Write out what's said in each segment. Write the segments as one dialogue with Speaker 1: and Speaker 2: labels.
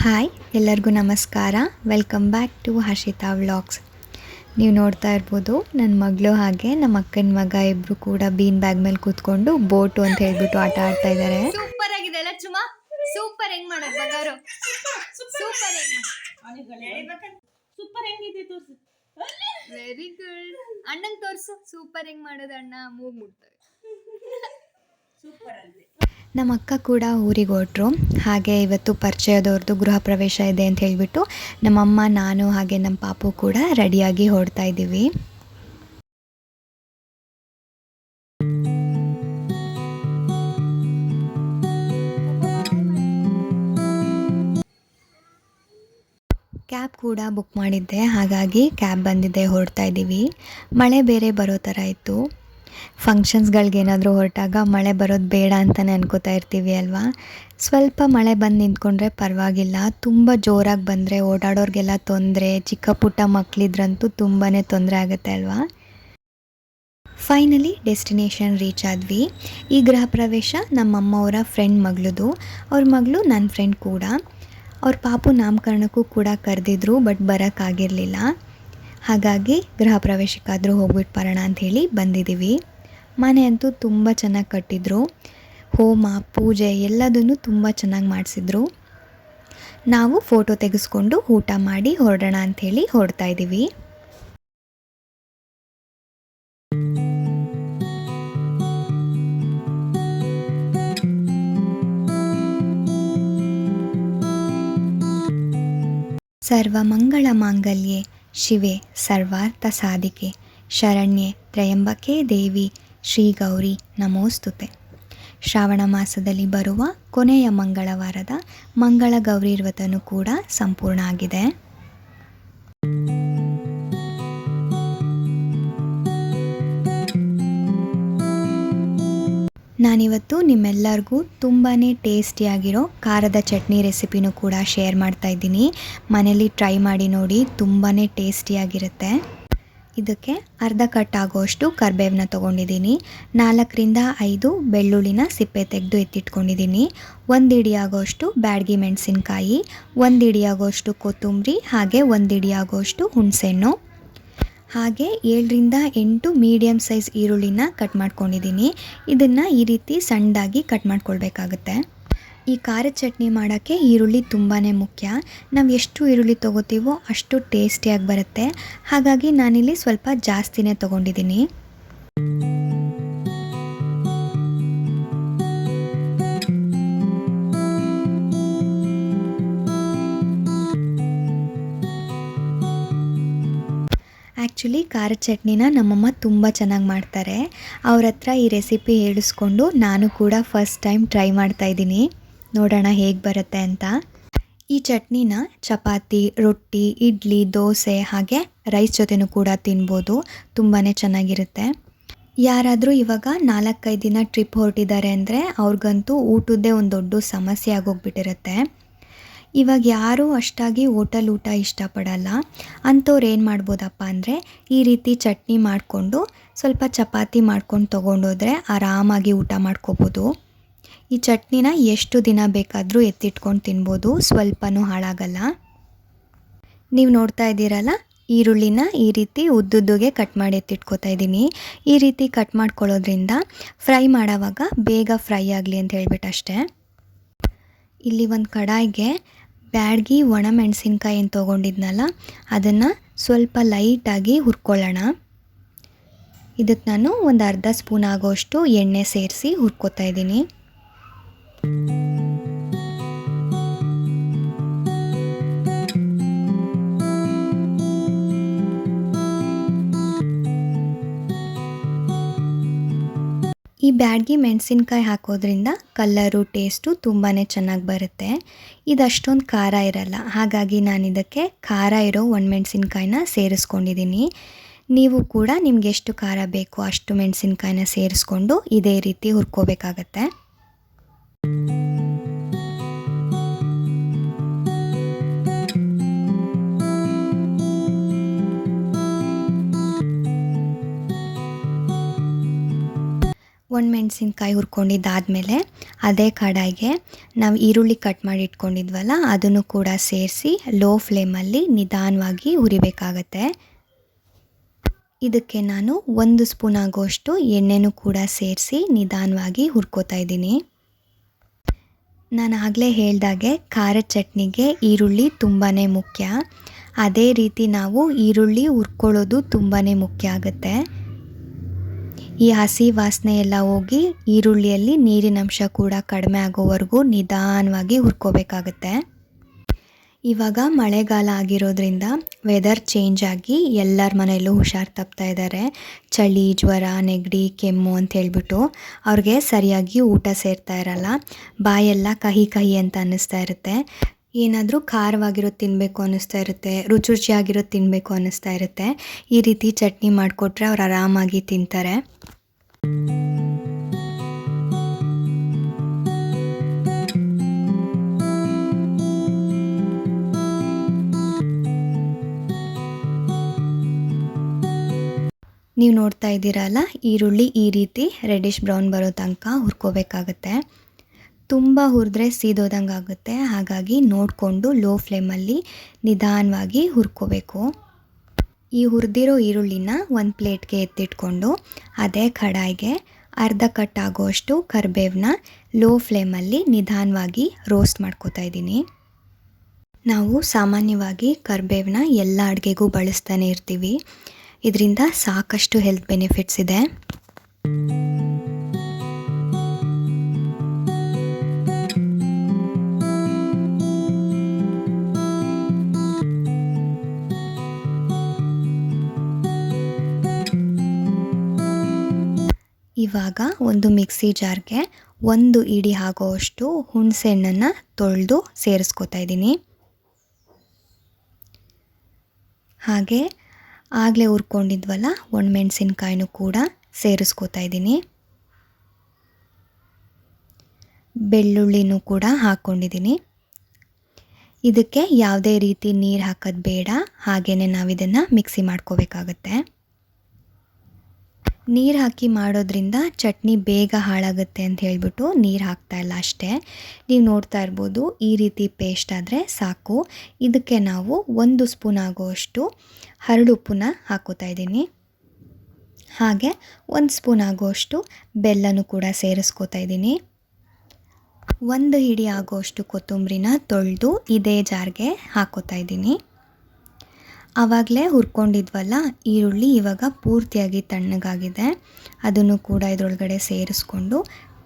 Speaker 1: Hi ಎಲ್ಲರಿಗೂ ನಮಸ್ಕಾರ. Welcome back to Harshita vlogs ನೀವು ನೋಡ್ತಾ ಇರ್ಬೋದು ನನ್ನ ಮಗಳು ಹಾಗೆ ನಮ್ಮ ಅಕ್ಕನ ಮಗ ಇಬ್ಬರು ಕೂಡ ಬೀನ್ ಬ್ಯಾಗ್ ಮೇಲೆ ಕೂತ್ಕೊಂಡು ಬೋಟು ಅಂತ ಹೇಳ್ಬಿಟ್ಟು ಆಟ ಆಡ್ತಾ ಇದ್ದಾರೆ
Speaker 2: ಸೂಪರ್ ಆಗಿದೆ ಅಲ್ಲ ಚುಮಾ ಸೂಪರ್ ಹೆಂಗ್ ಮಾಡೋದು ಬಂಗಾರು ಸೂಪರ್ ಹೆಂಗ್
Speaker 3: ಸೂಪರ್ ಹೆಂಗಿದೆ ತೋರ್ಸು.
Speaker 2: ವೆರಿ ಗುಡ್ ಅಣ್ಣಂಗೆ ತೋರ್ಸು. ಸೂಪರ್ ಹೆಂಗ್ ಮಾಡೋದು ಅಣ್ಣ? ಮೂಗ್ ಮುಟ್ತವೆ
Speaker 3: ಸೂಪರ್ ಅಂತೆ
Speaker 1: ನಮ್ಮ ಅಕ್ಕ ಕೂಡ ಊರಿಗೆ ಹೊರಟ್ರು. ಹಾಗೆ ಇವತ್ತು ಪರಿಚಯದವ್ರದ್ದು ಗೃಹ ಪ್ರವೇಶ ಇದೆ ಅಂತ ಹೇಳಿಬಿಟ್ಟು ನಮ್ಮಮ್ಮ ನಾನು ಹಾಗೆ ನಮ್ಮ ಪಾಪು ಕೂಡ ರೆಡಿಯಾಗಿ ಹೊರಡ್ತಾ ಇದ್ದೀವಿ. ಕ್ಯಾಬ್ ಕೂಡ ಬುಕ್ ಮಾಡಿದ್ದೆ. ಹಾಗಾಗಿ ಕ್ಯಾಬ್ ಬಂದಿದ್ದೆ ಹೊರಡ್ತಾ ಇದ್ದೀವಿ. ಮಳೆ ಬೇರೆ ಬರೋ ಥರ ಇತ್ತು. ಫಂಕ್ಷನ್ಸ್ಗಳಿಗೆ ಏನಾದರೂ ಹೊರಟಾಗ ಮಳೆ ಬರೋದು ಬೇಡ ಅಂತಲೇ ಅನ್ಕೋತಾ ಇರ್ತೀವಿ ಅಲ್ವಾ? ಸ್ವಲ್ಪ ಮಳೆ ಬಂದು ನಿಂತ್ಕೊಂಡ್ರೆ ಪರವಾಗಿಲ್ಲ. ತುಂಬ ಜೋರಾಗಿ ಬಂದರೆ, ಓಡಾಡೋರಿಗೆಲ್ಲ ತೊಂದರೆ, ಚಿಕ್ಕ ಪುಟ್ಟ ಮಕ್ಕಳಿದ್ರಂತೂ ತುಂಬಾ ತೊಂದರೆ ಆಗುತ್ತೆ ಅಲ್ವಾ? ಫೈನಲಿ ಡೆಸ್ಟಿನೇಷನ್ ರೀಚ್ ಆದ್ವಿ. ಈ ಗೃಹ ಪ್ರವೇಶ ನಮ್ಮಮ್ಮವರ ಫ್ರೆಂಡ್ ಮಗಳದು. ಅವ್ರ ಮಗಳು ನನ್ನ ಫ್ರೆಂಡ್ ಕೂಡ. ಅವ್ರ ಪಾಪು ನಾಮಕರಣಕ್ಕೂ ಕೂಡ ಕರೆದಿದ್ರು ಬಟ್ ಬರೋಕ್ಕಾಗಿರಲಿಲ್ಲ ಹಾಗಾಗಿ ಗೃಹ ಪ್ರವೇಶಕ್ಕಾದರೂ ಹೋಗ್ಬಿಟ್ಟು ಬರೋಣ ಅಂಥೇಳಿ ಬಂದಿದ್ದೀವಿ. ಮನೆ ಅಂತೂ ತುಂಬ ಚೆನ್ನಾಗಿ ಕಟ್ಟಿದ್ರು. ಹೋಮ, ಪೂಜೆ ಎಲ್ಲದನ್ನು ತುಂಬ ಚೆನ್ನಾಗಿ ಮಾಡಿಸಿದ್ರು. ನಾವು ಫೋಟೋ ತೆಗೆಸ್ಕೊಂಡು ಊಟ ಮಾಡಿ ಹೊರಡೋಣ ಅಂಥೇಳಿ ಹೊರಡ್ತಾ ಇದ್ದೀವಿ. ಸರ್ವ ಮಂಗಳ ಮಾಂಗಲ್ಯೆ. ಶಿವೆ ಸರ್ವಾರ್ಥ ಸಾಧಿಕೆ. ಶರಣ್ಯೆ ತ್ರಯಂಬಕೆ ದೇವಿ ಶ್ರೀ ಗೌರಿ ನಮೋಸ್ತುತೆ. ಶ್ರಾವಣ ಮಾಸದಲ್ಲಿ ಬರುವ ಕೊನೆಯ ಮಂಗಳವಾರದ ಮಂಗಳ ಗೌರಿ ವ್ರತನೂ ಕೂಡ ಸಂಪೂರ್ಣ ಆಗಿದೆ. ನಾನಿವತ್ತು ನಿಮ್ಮೆಲ್ಲರಿಗೂ ತುಂಬಾ ಟೇಸ್ಟಿಯಾಗಿರೋ ಖಾರದ ಚಟ್ನಿ ರೆಸಿಪಿನೂ ಕೂಡ ಶೇರ್ ಮಾಡ್ತಾ ಇದ್ದೀನಿ. ಮನೇಲಿ ಟ್ರೈ ಮಾಡಿ ನೋಡಿ ತುಂಬಾ ಟೇಸ್ಟಿಯಾಗಿರುತ್ತೆ. ಇದಕ್ಕೆ ಅರ್ಧ ಕಟ್ ಆಗೋಷ್ಟು ಕರ್ಬೇವನ್ನ ತೊಗೊಂಡಿದ್ದೀನಿ. ನಾಲ್ಕರಿಂದ ಐದು ಬೆಳ್ಳುಳ್ಳಿನ ಸಿಪ್ಪೆ ತೆಗೆದು ಎತ್ತಿಟ್ಕೊಂಡಿದ್ದೀನಿ. ಒಂದು ಇಡಿ ಬ್ಯಾಡ್ಗಿ ಮೆಣಸಿನ್ಕಾಯಿ, ಒಂದು ಇಡಿ ಆಗೋಷ್ಟು ಕೊತ್ತಂಬರಿ, ಹಾಗೆ ಒಂದು ಇಡಿ ಹುಣಸೆಹಣ್ಣು. ಹಾಗೆ ಏಳರಿಂದ ಎಂಟು ಮೀಡಿಯಮ್ ಸೈಜ್ ಈರುಳ್ಳಿನ ಕಟ್ ಮಾಡ್ಕೊಂಡಿದ್ದೀನಿ. ಇದನ್ನು ಈ ರೀತಿ ಸಣ್ಣದಾಗಿ ಕಟ್ ಮಾಡ್ಕೊಳ್ಬೇಕಾಗುತ್ತೆ. ಈ ಖಾರದ ಚಟ್ನಿ ಮಾಡೋಕ್ಕೆ ಈರುಳ್ಳಿ ತುಂಬಾ ಮುಖ್ಯ. ನಾವು ಎಷ್ಟು ಈರುಳ್ಳಿ ತೊಗೋತೀವೋ ಅಷ್ಟು ಟೇಸ್ಟಿಯಾಗಿ ಬರುತ್ತೆ. ಹಾಗಾಗಿ ನಾನಿಲ್ಲಿ ಸ್ವಲ್ಪ ಜಾಸ್ತಿನೇ ತೊಗೊಂಡಿದ್ದೀನಿ. ಖಾರದ ಚಟ್ನಿನ ನಮ್ಮಮ್ಮ ತುಂಬ ಚೆನ್ನಾಗಿ ಮಾಡ್ತಾರೆ. ಅವ್ರ ಹತ್ರ ಈ ರೆಸಿಪಿ ಹೇಳಿಸ್ಕೊಂಡು ನಾನು ಕೂಡ ಫಸ್ಟ್ ಟೈಮ್ ಟ್ರೈ ಮಾಡ್ತಾ ಇದ್ದೀನಿ. ನೋಡೋಣ ಹೇಗೆ ಬರುತ್ತೆ ಅಂತ. ಈ ಚಟ್ನಿನ ಚಪಾತಿ, ರೊಟ್ಟಿ, ಇಡ್ಲಿ, ದೋಸೆ ಹಾಗೆ ರೈಸ್ ಜೊತೆನೂ ಕೂಡ ತಿನ್ಬೋದು. ತುಂಬಾ ಚೆನ್ನಾಗಿರುತ್ತೆ. ಯಾರಾದರೂ ಇವಾಗ ನಾಲ್ಕೈದು ದಿನ ಟ್ರಿಪ್ ಹೊರಟಿದ್ದಾರೆ ಅಂದರೆ ಅವ್ರಿಗಂತೂ ಊಟದ್ದೇ ಒಂದು ದೊಡ್ಡ ಸಮಸ್ಯೆ ಆಗೋಗ್ಬಿಟ್ಟಿರುತ್ತೆ. ಇವಾಗ ಯಾರೂ ಅಷ್ಟಾಗಿ ಓಟಲ್ ಊಟ ಇಷ್ಟಪಡಲ್ಲ. ಅಂಥವ್ರು ಏನು ಮಾಡ್ಬೋದಪ್ಪ ಅಂದರೆ ಈ ರೀತಿ ಚಟ್ನಿ ಮಾಡಿಕೊಂಡು ಸ್ವಲ್ಪ ಚಪಾತಿ ಮಾಡ್ಕೊಂಡು ತೊಗೊಂಡೋದ್ರೆ ಆರಾಮಾಗಿ ಊಟ ಮಾಡ್ಕೋಬೋದು. ಈ ಚಟ್ನಿನ ಎಷ್ಟು ದಿನ ಬೇಕಾದರೂ ಎತ್ತಿಟ್ಕೊಂಡು ತಿನ್ಬೋದು, ಸ್ವಲ್ಪನೂ ಹಾಳಾಗಲ್ಲ. ನೀವು ನೋಡ್ತಾ ಇದ್ದೀರಲ್ಲ, ಈರುಳ್ಳಿನ ಈ ರೀತಿ ಉದ್ದುದ್ದುಗೆ ಕಟ್ ಮಾಡಿ ಎತ್ತಿಟ್ಕೋತಾ ಇದ್ದೀನಿ. ಈ ರೀತಿ ಕಟ್ ಮಾಡ್ಕೊಳ್ಳೋದ್ರಿಂದ ಫ್ರೈ ಮಾಡೋವಾಗ ಬೇಗ ಫ್ರೈ ಆಗಲಿ ಅಂತ ಹೇಳ್ಬಿಟ್ಟು ಅಷ್ಟೇ. ಇಲ್ಲಿ ಒಂದು ಕಡಾಯಿಗೆ ಬ್ಯಾಡ್ಗಿ ಒಣ ಮೆಣಸಿನ್ಕಾಯಿ ಏನು ತೊಗೊಂಡಿದ್ನಲ್ಲ, ಅದನ್ನು ಸ್ವಲ್ಪ ಲೈಟಾಗಿ ಹುರ್ಕೊಳ್ಳೋಣ. ಇದಕ್ಕೆ ನಾನು ಒಂದು ಅರ್ಧ ಸ್ಪೂನ್ ಆಗೋಷ್ಟು ಎಣ್ಣೆ ಸೇರಿಸಿ ಹುರ್ಕೋತಾ ಇದ್ದೀನಿ. ಈ ಬ್ಯಾಡ್ಗೆ ಮೆಣಸಿನ್ಕಾಯಿ ಹಾಕೋದ್ರಿಂದ ಕಲ್ಲರು ಟೇಸ್ಟು ತುಂಬಾ ಚೆನ್ನಾಗಿ ಬರುತ್ತೆ. ಇದು ಅಷ್ಟೊಂದು ಖಾರ ಇರಲ್ಲ. ಹಾಗಾಗಿ ನಾನು ಇದಕ್ಕೆ ಖಾರ ಇರೋ ಒಣಮೆಣ್ಸಿನ್ಕಾಯಿನ ಸೇರಿಸ್ಕೊಂಡಿದ್ದೀನಿ ನೀವು ಕೂಡ ನಿಮ್ಗೆ ಎಷ್ಟು ಖಾರ ಬೇಕೋ ಅಷ್ಟು ಮೆಣಸಿನ್ಕಾಯಿನ ಸೇರಿಸ್ಕೊಂಡು ಇದೇ ರೀತಿ ಹುರ್ಕೋಬೇಕಾಗತ್ತೆ. ಒಣಮೆಣ್ಸಿನ್ಕಾಯಿ ಹುರ್ಕೊಂಡಿದ್ದಾದಮೇಲೆ ಅದೇ ಕಡಾಯಿಗೆ ನಾವು ಈರುಳ್ಳಿ ಕಟ್ ಮಾಡಿ ಇಟ್ಕೊಂಡಿದ್ವಲ್ಲ, ಅದನ್ನು ಕೂಡ ಸೇರಿಸಿ ಲೋ ಫ್ಲೇಮಲ್ಲಿ ನಿಧಾನವಾಗಿ ಹುರಿಬೇಕಾಗತ್ತೆ. ಇದಕ್ಕೆ ನಾನು ಒಂದು ಸ್ಪೂನ್ ಆಗೋಷ್ಟು ಎಣ್ಣೆನೂ ಕೂಡ ಸೇರಿಸಿ ನಿಧಾನವಾಗಿ ಹುರ್ಕೋತಾ ಇದ್ದೀನಿ. ನಾನು ಆಗಲೇ ಹೇಳ್ದಾಗೆ ಖಾರದ ಚಟ್ನಿಗೆ ಈರುಳ್ಳಿ ತುಂಬಾ ಮುಖ್ಯ. ಅದೇ ರೀತಿ ನಾವು ಈರುಳ್ಳಿ ಹುರ್ಕೊಳ್ಳೋದು ತುಂಬಾ ಮುಖ್ಯ ಆಗುತ್ತೆ. ಈ ಹಸಿ ವಾಸನೆ ಎಲ್ಲ ಹೋಗಿ ಈರುಳ್ಳಿಯಲ್ಲಿ ನೀರಿನಂಶ ಕೂಡ ಕಡಿಮೆ ಆಗೋವರೆಗೂ ನಿಧಾನವಾಗಿ ಹುರ್ಕೋಬೇಕಾಗತ್ತೆ. ಇವಾಗ ಮಳೆಗಾಲ ಆಗಿರೋದ್ರಿಂದ ವೆದರ್ ಚೇಂಜ್ ಆಗಿ ಎಲ್ಲರ ಮನೆಯಲ್ಲೂ ಹುಷಾರು ತಪ್ತಾ ಇದ್ದಾರೆ ಚಳಿ, ಜ್ವರ, ನೆಗಡಿ, ಕೆಮ್ಮು ಅಂತ ಹೇಳ್ಬಿಟ್ಟು ಅವ್ರಿಗೆ ಸರಿಯಾಗಿ ಊಟ ಸೇರ್ತಾ ಇರಲ್ಲ. ಬಾಯೆಲ್ಲ ಕಹಿ ಕಹಿ ಅಂತ ಅನ್ನಿಸ್ತಾ ಇರುತ್ತೆ. ಏನಾದರೂ ಖಾರವಾಗಿರೋದು ತಿನ್ನಬೇಕು ಅನ್ನಿಸ್ತಾ ಇರುತ್ತೆ, ರುಚಿ ರುಚಿಯಾಗಿರೋದು ತಿನ್ನಬೇಕು ಅನ್ನಿಸ್ತಾ ಇರುತ್ತೆ. ಈ ರೀತಿ ಚಟ್ನಿ ಮಾಡಿಕೊಟ್ರೆ ಅವ್ರು ಆರಾಮಾಗಿ ತಿಂತಾರೆ. ನೀವು ನೋಡ್ತಾ ಇದ್ದೀರಲ್ಲ, ಈರುಳ್ಳಿ ಈ ರೀತಿ ರೆಡಿಶ್ ಬ್ರೌನ್ ಬರೋ ತನಕ ಹುರ್ಕೋಬೇಕಾಗತ್ತೆ. ತುಂಬ ಹುರಿದ್ರೆ ಸೀದೋದಂಗೆ ಆಗುತ್ತೆ ಹಾಗಾಗಿ ನೋಡಿಕೊಂಡು ಲೋ ಫ್ಲೇಮಲ್ಲಿ ನಿಧಾನವಾಗಿ ಹುರ್ಕೋಬೇಕು. ಈ ಹುರಿದಿರೋ ಈರುಳ್ಳಿನ ಒಂದು ಪ್ಲೇಟ್ಗೆ ಎತ್ತಿಟ್ಕೊಂಡು ಅದೇ ಕಡಾಯಿಗೆ ಅರ್ಧ ಕಟ್ ಆಗೋಷ್ಟು ಕರಿಬೇವನ್ನ ಲೋ ಫ್ಲೇಮಲ್ಲಿ ನಿಧಾನವಾಗಿ ರೋಸ್ಟ್ ಮಾಡ್ಕೋತಾ ಇದ್ದೀನಿ. ನಾವು ಸಾಮಾನ್ಯವಾಗಿ ಕರಿಬೇವನ್ನ ಎಲ್ಲ ಅಡುಗೆಗೂ ಬಳಸ್ತಾನೆ ಇರ್ತೀವಿ. ಇದರಿಂದ ಸಾಕಷ್ಟು ಹೆಲ್ತ್ ಬೆನಿಫಿಟ್ಸ್ ಇದೆ. ಇವಾಗ ಒಂದು ಮಿಕ್ಸಿ ಜಾರ್ಗೆ ಒಂದು ಇಡಿ ಆಗೋವಷ್ಟು ಹುಣಸೆಹಣ್ಣನ್ನು ತೊಳೆದು ಸೇರಿಸ್ಕೊತಾ ಇದ್ದೀನಿ. ಹಾಗೆ ಆಗಲೇ ಹುರ್ಕೊಂಡಿದ್ವಲ್ಲ, ಒಣಮೆಣಸಿನ್ಕಾಯಿನೂ ಕೂಡ ಸೇರಿಸ್ಕೊತಾ ಇದ್ದೀನಿ. ಬೆಳ್ಳುಳ್ಳಿನೂ ಕೂಡ ಹಾಕ್ಕೊಂಡಿದ್ದೀನಿ ಇದಕ್ಕೆ ಯಾವುದೇ ರೀತಿ ನೀರು ಹಾಕೋದು ಬೇಡ ಹಾಗೆಯೇ ನಾವು ಇದನ್ನು ಮಿಕ್ಸಿ ಮಾಡ್ಕೋಬೇಕಾಗತ್ತೆ. ನೀರು ಹಾಕಿ ಮಾಡೋದ್ರಿಂದ ಚಟ್ನಿ ಬೇಗ ಹಾಳಾಗುತ್ತೆ ಅಂತ ಹೇಳ್ಬಿಟ್ಟು ನೀರು ಹಾಕ್ತಾ ಇಲ್ಲ ಅಷ್ಟೇ. ನೀವು ನೋಡ್ತಾ ಇರ್ಬೋದು ಈ ರೀತಿ ಪೇಸ್ಟ್ ಆದರೆ ಸಾಕು. ಇದಕ್ಕೆ ನಾವು ಒಂದು ಸ್ಪೂನ್ ಆಗುವಷ್ಟು ಹರಳುಪ್ಪನ್ನ ಹಾಕೋತಾ ಇದ್ದೀನಿ. ಹಾಗೆ ಒಂದು ಸ್ಪೂನ್ ಆಗುವಷ್ಟು ಬೆಲ್ಲನೂ ಕೂಡ ಸೇರಿಸ್ಕೋತಾ ಇದ್ದೀನಿ. ಒಂದು ಹಿಡಿ ಆಗೋಷ್ಟು ಕೊತ್ತಂಬರಿನ ತೊಳೆದು ಇದೇ ಜಾರ್ಗೆ ಹಾಕೋತಾ ಇದ್ದೀನಿ. ಆವಾಗಲೇ ಹುರ್ಕೊಂಡಿದ್ವಲ್ಲ, ಈರುಳ್ಳಿ ಇವಾಗ ಪೂರ್ತಿಯಾಗಿ ತಣ್ಣಗಾಗಿದೆ. ಅದನ್ನು ಕೂಡ ಇದರೊಳಗಡೆ ಸೇರಿಸ್ಕೊಂಡು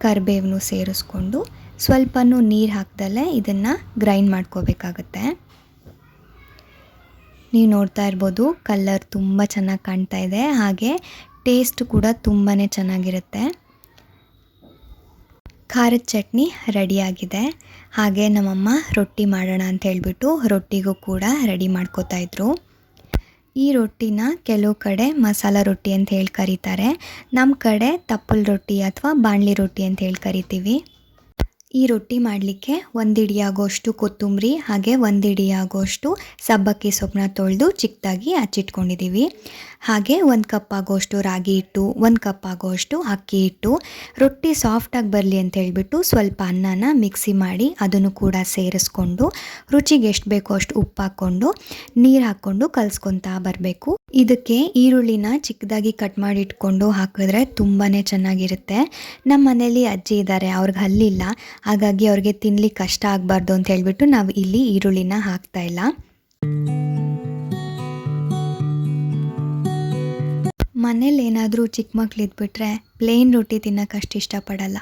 Speaker 1: ಕರಿಬೇವನ್ನು ಸೇರಿಸ್ಕೊಂಡು ಸ್ವಲ್ಪನೂ ನೀರು ಹಾಕ್ದಲ್ಲೇ ಇದನ್ನು ಗ್ರೈಂಡ್ ಮಾಡ್ಕೋಬೇಕಾಗತ್ತೆ. ನೀವು ನೋಡ್ತಾ ಇರ್ಬೋದು ಕಲ್ಲರ್ ತುಂಬ ಚೆನ್ನಾಗಿ ಕಾಣ್ತಾ ಇದೆ. ಹಾಗೆ ಟೇಸ್ಟ್ ಕೂಡ ತುಂಬಾ ಚೆನ್ನಾಗಿರುತ್ತೆ. ಖಾರದ ಚಟ್ನಿ ರೆಡಿಯಾಗಿದೆ ಹಾಗೆ ನಮ್ಮಮ್ಮ ರೊಟ್ಟಿ ಮಾಡೋಣ ಅಂತ ಹೇಳಿಬಿಟ್ಟು ರೊಟ್ಟಿಗೂ ಕೂಡ ರೆಡಿ ಮಾಡ್ಕೋತಾ ಇದ್ರು. ಈ ರೊಟ್ಟಿನ ಕೆಲವು ಕಡೆ ಮಸಾಲ ರೊಟ್ಟಿ ಅಂತ ಹೇಳಿ ಕರೀತಾರೆ. ನಮ್ಮ ಕಡೆ ತಪ್ಪಲ್ ರೊಟ್ಟಿ ಅಥವಾ ಬಾಣಲಿ ರೊಟ್ಟಿ ಅಂತ ಹೇಳಿ ಕರಿತೀವಿ. ಈ ರೊಟ್ಟಿ ಮಾಡಲಿಕ್ಕೆ ಒಂದು ಹಿಡಿ ಆಗೋಷ್ಟು ಕೊತ್ತಂಬರಿ, ಹಾಗೆ ಒಂದು ಹಿಡಿ ಆಗೋಷ್ಟು ಸಬ್ಬಕ್ಕಿ ಸೊಪ್ಪನ್ನ ತೊಳೆದು ಚಿಕ್ಕದಾಗಿ ಹಚ್ಚಿಟ್ಕೊಂಡಿದ್ದೀವಿ ಹಾಗೆ ಒಂದು ಕಪ್ ಆಗೋಷ್ಟು ರಾಗಿ ಹಿಟ್ಟು, ಒಂದು ಕಪ್ ಆಗೋಷ್ಟು ಅಕ್ಕಿ ಹಿಟ್ಟು. ರೊಟ್ಟಿ ಸಾಫ್ಟಾಗಿ ಬರಲಿ ಅಂತ ಹೇಳಿಬಿಟ್ಟು ಸ್ವಲ್ಪ ಅನ್ನನ ಮಿಕ್ಸಿ ಮಾಡಿ ಅದನ್ನು ಕೂಡ ಸೇರಿಸ್ಕೊಂಡು ರುಚಿಗೆ ಎಷ್ಟು ಬೇಕೋ ಅಷ್ಟು ಉಪ್ಪು ಹಾಕ್ಕೊಂಡು, ನೀರು ಹಾಕ್ಕೊಂಡು ಕಲಿಸ್ಕೊತಾ ಬರಬೇಕು. ಇದಕ್ಕೆ ಈರುಳ್ಳಿನ ಚಿಕ್ಕದಾಗಿ ಕಟ್ ಮಾಡಿ ಇಟ್ಕೊಂಡು ಹಾಕಿದ್ರೆ ತುಂಬಾ ಚೆನ್ನಾಗಿರುತ್ತೆ. ನಮ್ಮ ಮನೇಲಿ ಅಜ್ಜಿ ಇದ್ದಾರೆ ಅವ್ರಿಗೆ ಹಲ್ಲಿಲ್ಲ. ಹಾಗಾಗಿ ಅವ್ರಿಗೆ ತಿನ್ಲಿಕ್ಕೆ ಕಷ್ಟ ಆಗಬಾರ್ದು ಅಂತ ಹೇಳಿಬಿಟ್ಟು ನಾವು ಇಲ್ಲಿ ಈರುಳ್ಳಿನ ಹಾಕ್ತಾ ಇಲ್ಲ. ಮನೇಲಿ ಏನಾದರೂ ಚಿಕ್ಕ ಮಕ್ಳು ಇದ್ಬಿಟ್ರೆ ಪ್ಲೇನ್ ರೊಟ್ಟಿ ತಿನ್ನೋಕ್ಕಷ್ಟು ಇಷ್ಟಪಡಲ್ಲ.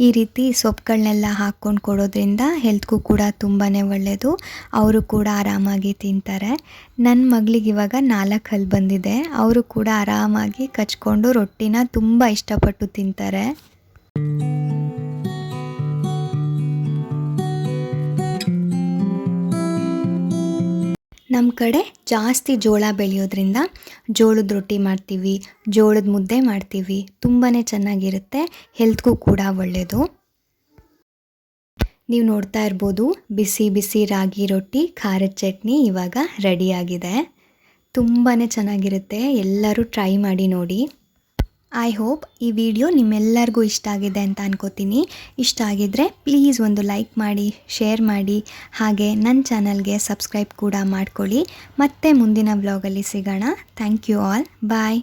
Speaker 1: ಈ ರೀತಿ ಸೊಪ್ಪುಗಳನ್ನೆಲ್ಲ ಹಾಕ್ಕೊಂಡು ಕೊಡೋದ್ರಿಂದ ಹೆಲ್ತ್ಗೂ ಕೂಡ ತುಂಬಾ ಒಳ್ಳೆಯದು ಅವರು ಕೂಡ ಆರಾಮಾಗಿ ತಿಂತಾರೆ. ನನ್ನ ಮಗಳಿಗೆ ಇವಾಗ ನಾಲ್ಕು ಹಲ್ಲು ಬಂದಿದೆ. ಅವರು ಕೂಡ ಆರಾಮಾಗಿ ಕಚ್ಕೊಂಡು ರೊಟ್ಟಿನ ತುಂಬ ಇಷ್ಟಪಟ್ಟು ತಿಂತಾರೆ. ನಮ್ಮ ಕಡೆ ಜಾಸ್ತಿ ಜೋಳ ಬೆಳೆಯೋದ್ರಿಂದ ಜೋಳದ ರೊಟ್ಟಿ ಮಾಡ್ತೀವಿ, ಜೋಳದ ಮುದ್ದೆ ಮಾಡ್ತೀವಿ. ತುಂಬಾ ಚೆನ್ನಾಗಿರುತ್ತೆ, ಹೆಲ್ತ್ಗೂ ಕೂಡ ಒಳ್ಳೆಯದು ನೀವು ನೋಡ್ತಾ ಇರ್ಬೋದು, ಬಿಸಿ ಬಿಸಿ ರಾಗಿ ರೊಟ್ಟಿ, ಖಾರದ ಚಟ್ನಿ ಇವಾಗ ರೆಡಿಯಾಗಿದೆ ತುಂಬಾ ಚೆನ್ನಾಗಿರುತ್ತೆ, ಎಲ್ಲರೂ ಟ್ರೈ ಮಾಡಿ ನೋಡಿ. ಐ ಹೋಪ್ ಈ ವಿಡಿಯೋ ನಿಮ್ಮೆಲ್ಲರಿಗೂ ಇಷ್ಟ ಆಗಿದೆ ಅಂತ ಅನ್ಕೋತೀನಿ. ಇಷ್ಟ ಆಗಿದ್ರೆ ಪ್ಲೀಸ್ ಒಂದು ಲೈಕ್ ಮಾಡಿ ಶೇರ್ ಮಾಡಿ, ಹಾಗೆ ನನ್ನ ಚಾನಲ್ಗೆ ಸಬ್ಸ್ಕ್ರೈಬ್ ಕೂಡ ಮಾಡ್ಕೊಳ್ಳಿ. ಮತ್ತೆ ಮುಂದಿನ ವ್ಲಾಗಲ್ಲಿ ಸಿಗೋಣ. Thank you all bye